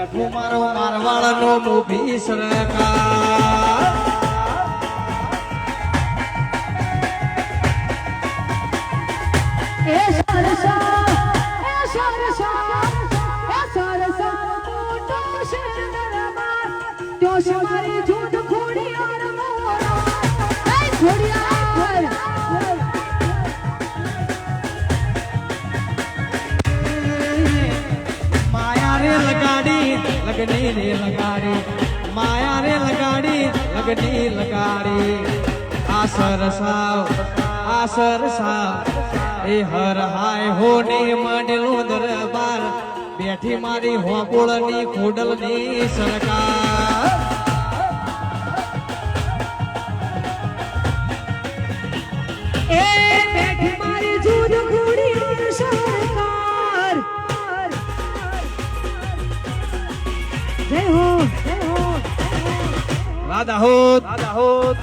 બેઠું મારો મારવાડનો મોભી સરકાર એ સરસા લગની રે લગાડી, માયા રે લગાડી લગની લગાડી. આ સરસાવ આ સરસાવ, એ હર હાય હો ને મંડલો દરબાર. બેઠી મારી હોપોળની ખોડલની સરકાર. જય હો જય હો દાહોદ દાહોદ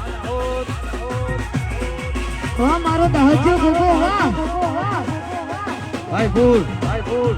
વાહ મારો દહજો ગોગો વાહ ભાઈ ફૂલ ભાઈ ફૂલ.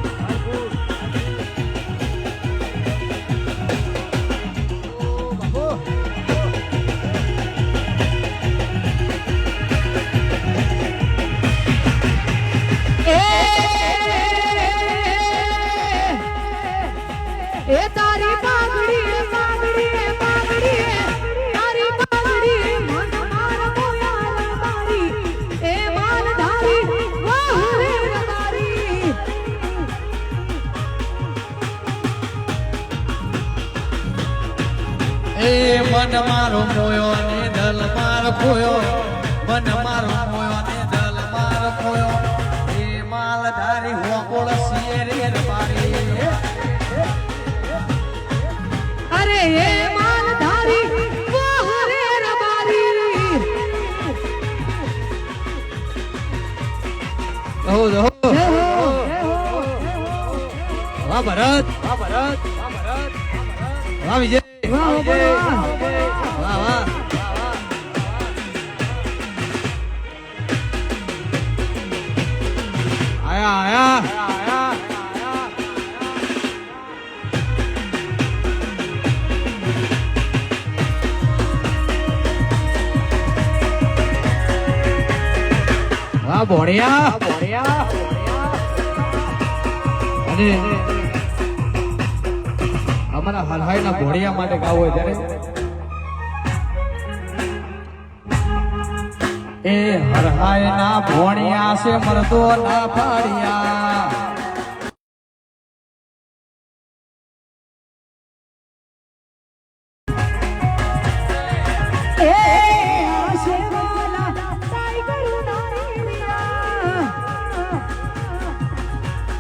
એ મન મારો મોયો ને દલ માર ખોયો. મન મારો મોયો ને દલ માર ખોયો. એ માલ ધારી હોકોળ સિયે રે રબારી અરે એ માલ ધારી વાહ રે રબારી હો વાહ ભરત. વાહ ભરત. વાહ ભરત. વાહ વિજય. વાહ. વાહ વાહ. આયા આયા. વાહ ભોળિયા ભોળિયા અને અમારા હરહાઈના ઘોડિયા માટે ગાવું હોય ત્યારે એ હરહાઈના ભોણિયા છે મરદો ના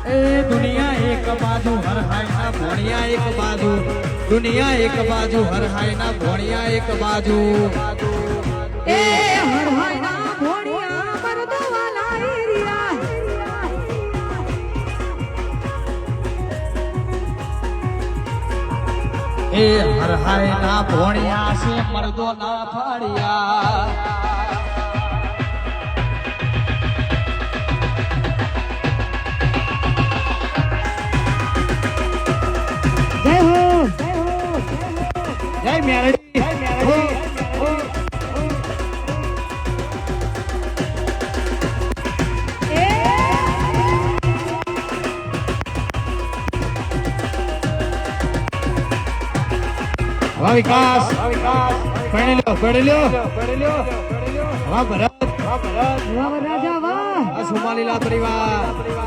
એ દુનિયા એક બાજુ હરહાઈના ભોણિયા એક બાજુ દુનિયા એક બાજુ હરહાઈના ભોણિયા એક બાજુ. એ હરહાયના ભોળિયા મરદવાલા એરિયા એ હરહાઈના ભોણિયા છે મરદો ના ફાડ્યા જય મેરડી જય મેરડી વાહ વિકાસ પડી લ્યો પડી લ્યો વાહ ભરત વાહ ભરત વાહ રાજા વાહ આ સુમાલીલા પરિવાર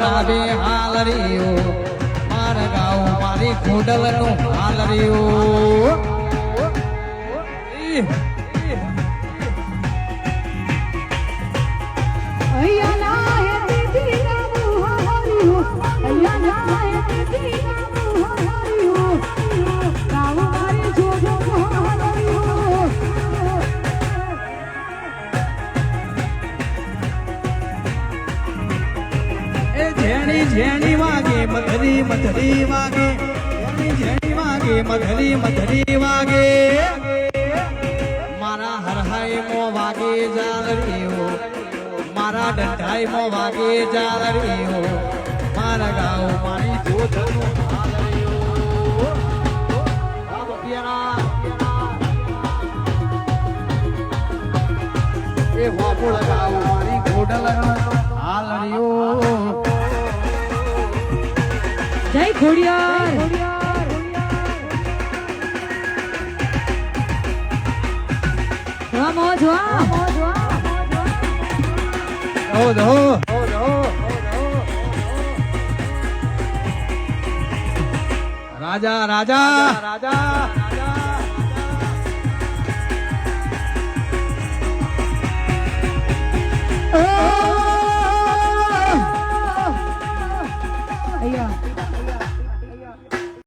આવે હાલ રહ્યું. મારા ગાઉ મારી ખોડલ નું હાલ વાગે મધરી મધરી વાગે મારા હરહાય મો વાગે જાલરીઓ મારા ડંઢાઈ મો વાગે જાલરીઓ મારા ગાઉ મારી જોધનું મારી જય ખોડિયાર મોજ વાહ ઓહો રાજા રાજા રાજા. અહીંયા